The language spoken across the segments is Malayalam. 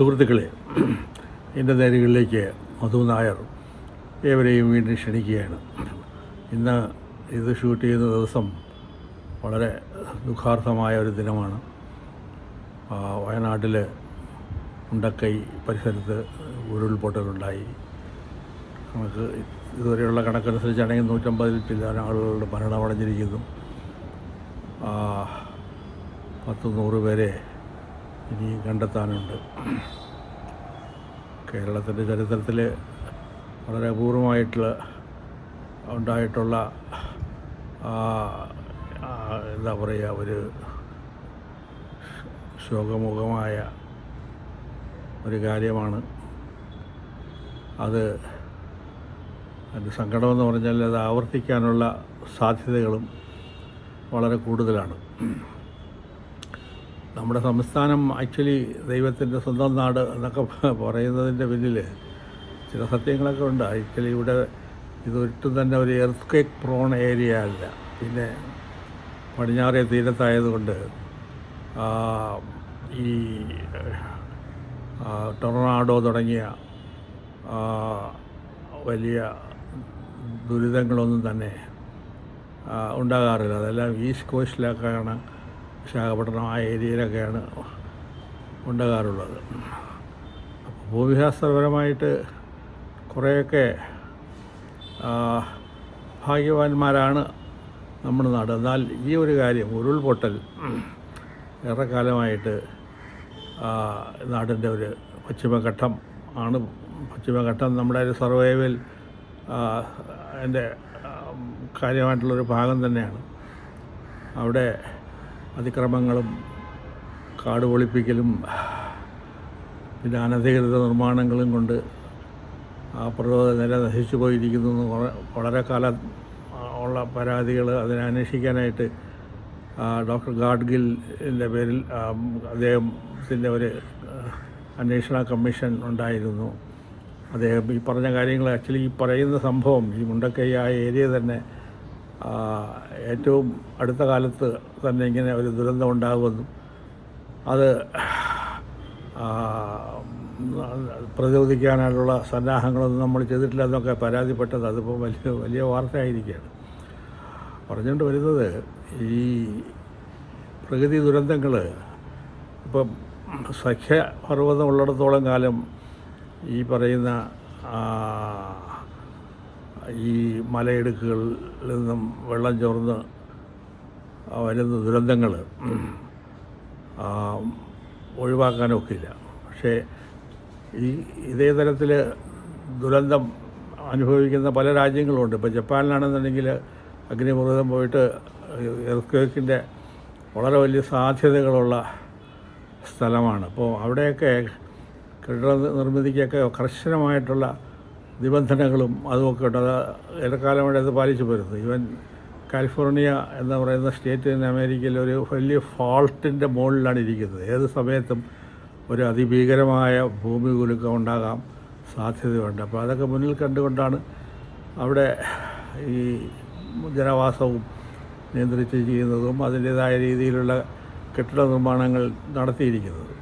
സുഹൃത്തുക്കളെ എന്റെ നേരുകളിലേക്ക് മധു നായർ ഏവരെയും വീണ്ടും ക്ഷണിക്കുകയാണ്. ഇന്ന് ഇത് ഷൂട്ട് ചെയ്യുന്ന ദിവസം വളരെ ദുഃഖാർത്ഥമായ ഒരു ദിനമാണ്. വയനാട്ടിൽ ഉണ്ടക്കൈ പരിസരത്ത് ഉരുൾപൊട്ടലുണ്ടായി. നമുക്ക് ഇതുവരെയുള്ള കണക്കനുസരിച്ചാണെങ്കിൽ നൂറ്റമ്പതിൽ ചില്ലാൻ ആളുകളുടെ മരണമടഞ്ഞിരിക്കുന്നു പത്ത് നൂറ് പേരെ ഇനി കണ്ടെത്താനുണ്ട്. കേരളത്തിന്റെ ചരിത്രത്തിൽ വളരെ അപൂർവമായിട്ടുള്ള ഉണ്ടായിട്ടുള്ള എന്താ പറയുക ഒരു ശോകമുഖമായ ഒരു കാര്യമാണ്. അത് അതിന്റെ സങ്കടമെന്ന് പറഞ്ഞാൽ അത് ആവർത്തിക്കാനുള്ള സാധ്യതകളും വളരെ കൂടുതലാണ്. നമ്മുടെ സംസ്ഥാനം ആക്ച്വലി ദൈവത്തിന്റെ സ്വന്തം നാട് എന്നൊക്കെ പറയുന്നതിന്റെ പിന്നിൽ ചില സത്യങ്ങളൊക്കെ ഉണ്ട്. ആക്ച്വലി ഇവിടെ ഇതൊട്ടും തന്നെ ഒരു എർത്ത് കേക്ക് പ്രോൺ ഏരിയ അല്ല. പിന്നെ പടിഞ്ഞാറേ തീരത്തായതുകൊണ്ട് ഈ ടൊർണാഡോ തുടങ്ങിയ വലിയ ദുരിതങ്ങളൊന്നും തന്നെ ഉണ്ടാകാറില്ല. അതെല്ലാം ഈസ്റ്റ് കോസ്റ്റിലൊക്കെയാണ് വിശാഖപട്ടണം ആ ഏരിയയിലൊക്കെയാണ് ഉണ്ടാകാറുള്ളത് അപ്പോൾ ഭൂമിശാസ്ത്രപരമായിട്ട് കുറേയൊക്കെ ഭാഗ്യവാന്മാരാണ് നമ്മുടെ നാട്. എന്നാൽ ഈ ഒരു കാര്യം ഉരുൾപൊട്ടൽ ഏറെക്കാലമായിട്ട് നാടിന്റെ ഒരു പശ്ചിമഘട്ടം ആണ്. പശ്ചിമഘട്ടം നമ്മുടെ ഒരു സർവൈവൽ എന്റെ കാര്യമായിട്ടുള്ളൊരു ഭാഗം തന്നെയാണ്. അവിടെ അതിക്രമങ്ങളും കാട് പൊളിപ്പിക്കലും പിന്നെ അനധികൃത നിർമ്മാണങ്ങളും കൊണ്ട് ആ പ്രതിരോധ നില നശിച്ചു പോയിരിക്കുന്നു വളരെ കാലം ഉള്ള പരാതികൾ അതിനെ അന്വേഷിക്കാനായിട്ട് ഡോക്ടർ ഗാഡ്ഗിലിന്റെ പേരിൽ അദ്ദേഹത്തിന്റെ ഒരു അന്വേഷണ കമ്മീഷൻ ഉണ്ടായിരുന്നു. അദ്ദേഹം ഈ പറഞ്ഞ കാര്യങ്ങൾ ആക്ച്വലി ഈ പറയുന്ന സംഭവം ഈ മുണ്ടക്കൈ ആ ഏരിയ തന്നെ ഏറ്റവും അടുത്ത കാലത്ത് തന്നെ ഇങ്ങനെ ഒരു ദുരന്തം ഉണ്ടാകുമെന്നും അത് പ്രതിരോധിക്കാനായിട്ടുള്ള സന്നാഹങ്ങളൊന്നും നമ്മൾ ചെയ്തിട്ടില്ല എന്നൊക്കെ പരാതിപ്പെട്ടത്. അതിപ്പോൾ വലിയ വലിയ വാർത്തയായിരിക്കുകയാണ്. പറഞ്ഞുകൊണ്ട് വരുന്നത് ഈ പ്രകൃതി ദുരന്തങ്ങൾ ഇപ്പം സഖ്യപർവതം ഉള്ളിടത്തോളം കാലം ഈ പറയുന്ന ഈ മലയിടുക്കുകളിൽ നിന്നും വെള്ളം ചോർന്ന് വരുന്ന ദുരന്തങ്ങൾ ഒഴിവാക്കാനൊക്കില്ല. പക്ഷേ ഈ ഇതേ തരത്തിൽ ദുരന്തം അനുഭവിക്കുന്ന പല രാജ്യങ്ങളുമുണ്ട്. ഇപ്പോൾ ജപ്പാനിലാണെന്നുണ്ടെങ്കിൽ അഗ്നിപർവതം പോയിട്ട് എർക്കേക്കിന്റെ വളരെ വലിയ സാധ്യതകളുള്ള സ്ഥലമാണ്. അപ്പോൾ അവിടെയൊക്കെ കെട്ടിട നിർമ്മിതിക്കൊക്കെ കർശനമായിട്ടുള്ള നിബന്ധനകളും അതുമൊക്കെ ഉണ്ട്. അത് ഏറെക്കാലമായിട്ട് അത് പാലിച്ചു പോരുന്നത് ഈവൻ കാലിഫോർണിയ എന്ന് പറയുന്ന സ്റ്റേറ്റ് തന്നെ അമേരിക്കയിൽ ഒരു വലിയ ഫാൾട്ടിന്റെ മുകളിലാണ് ഇരിക്കുന്നത്. ഏത് സമയത്തും ഒരു അതിഭീകരമായ ഭൂമി കുലുക്കം ഉണ്ടാകാം സാധ്യതയുണ്ട്. അപ്പോൾ അതൊക്കെ മുന്നിൽ കണ്ടുകൊണ്ടാണ് അവിടെ ഈ ജനവാസവും നിയന്ത്രിച്ച് ചെയ്യുന്നതും അതിന്റേതായ രീതിയിലുള്ള കെട്ടിട നിർമ്മാണങ്ങൾ നടത്തിയിരിക്കുന്നത്.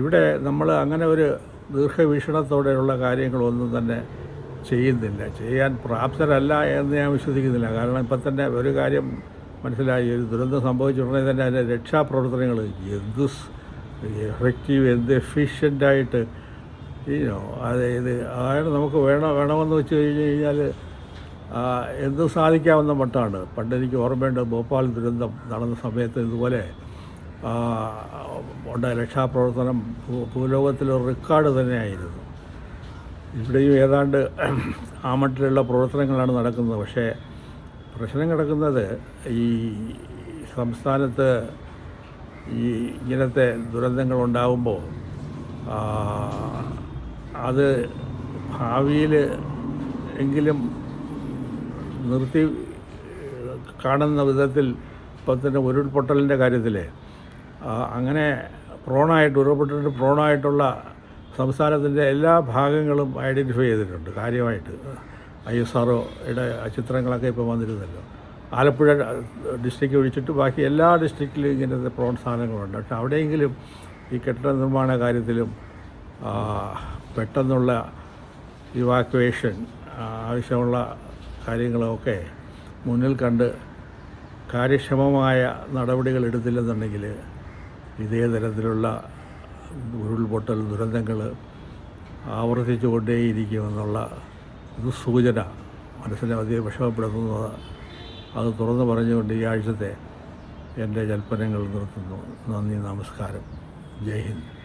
ഇവിടെ നമ്മൾ അങ്ങനെ ഒരു ദീർഘവീക്ഷണത്തോടെയുള്ള കാര്യങ്ങളൊന്നും തന്നെ ചെയ്യുന്നില്ല. ചെയ്യാൻ പ്രാപ്തരല്ല എന്ന് ഞാൻ വിശ്വസിക്കുന്നില്ല. കാരണം ഇപ്പം തന്നെ ഒരു കാര്യം മനസ്സിലായി. ഒരു ദുരന്തം സംഭവിച്ചിട്ടുണ്ടെങ്കിൽ തന്നെ അതിന്റെ രക്ഷാപ്രവർത്തനങ്ങൾ എന്ത് എഫക്റ്റീവ് എന്ത് എഫിഷ്യന്റായിട്ട് ഈനോ ഇത് അതായത് നമുക്ക് വേണം വേണമെന്ന് വെച്ച് കഴിഞ്ഞ് കഴിഞ്ഞാൽ എന്ത് സാധിക്കാവുന്ന മട്ടാണ്. പണ്ട് എനിക്ക് ഓർമ്മയുണ്ട് ഭോപ്പാൽ ദുരന്തം നടന്ന സമയത്ത് ഇതുപോലെ ഉണ്ട രക്ഷാപ്രവർത്തനം ഭൂലോകത്തിലൊരു റെക്കോർഡ് തന്നെയായിരുന്നു. ഇവിടെയും ഏതാണ്ട് ആ മട്ടിലുള്ള പ്രവർത്തനങ്ങളാണ് നടക്കുന്നത്. പക്ഷേ പ്രശ്നം കിടക്കുന്നത് ഈ സംസ്ഥാനത്ത് ഈ ഇങ്ങനത്തെ ദുരന്തങ്ങൾ ഉണ്ടാകുമ്പോൾ അത് ഭാവിയിൽ എങ്കിലും നിർത്തി കാണുന്ന വിധത്തിൽ ഇപ്പം തന്നെ ഉരുൾപൊട്ടലിന്റെ കാര്യത്തിൽ അങ്ങനെ പ്രോണായിട്ട് ഉരുൾപൊട്ടലിന്റെ പ്രോണായിട്ടുള്ള സംസ്ഥാനത്തിന്റെ എല്ലാ ഭാഗങ്ങളും ഐഡന്റിഫൈ ചെയ്തിട്ടുണ്ട് കാര്യമായിട്ട്. ഐ എസ് ആർഒയുടെ ചിത്രങ്ങളൊക്കെ ഇപ്പോൾ വന്നിരുന്നല്ലോ. ആലപ്പുഴ ഡിസ്ട്രിക്റ്റ് ഒഴിച്ചിട്ട് ബാക്കി എല്ലാ ഡിസ്ട്രിക്റ്റിലും ഇങ്ങനത്തെ പ്രോത്സാഹനങ്ങളുണ്ട് പക്ഷെ അവിടെയെങ്കിലും ഈ കെട്ടിട നിർമ്മാണ കാര്യത്തിലും പെട്ടെന്നുള്ള ഇവാക്വേഷൻ ആവശ്യമുള്ള കാര്യങ്ങളൊക്കെ മുന്നിൽ കണ്ട് കാര്യക്ഷമമായ നടപടികൾ എടുത്തില്ലെന്നുണ്ടെങ്കിൽ ഇതേ തരത്തിലുള്ള ഉരുൾപൊട്ടൽ ദുരന്തങ്ങൾ ആവർത്തിച്ചു കൊണ്ടേയിരിക്കുമെന്നുള്ള ഒരു സൂചന മനസ്സിനെ അധികം വിഷമപ്പെടുത്തുന്നത്. അത് തുറന്നു പറഞ്ഞുകൊണ്ട് ഈ ആഴ്ചത്തെ എന്റെ ജൽപ്പനങ്ങൾ നിർത്തുന്നു. നന്ദി നമസ്കാരം. ജയ് ഹിന്ദ്.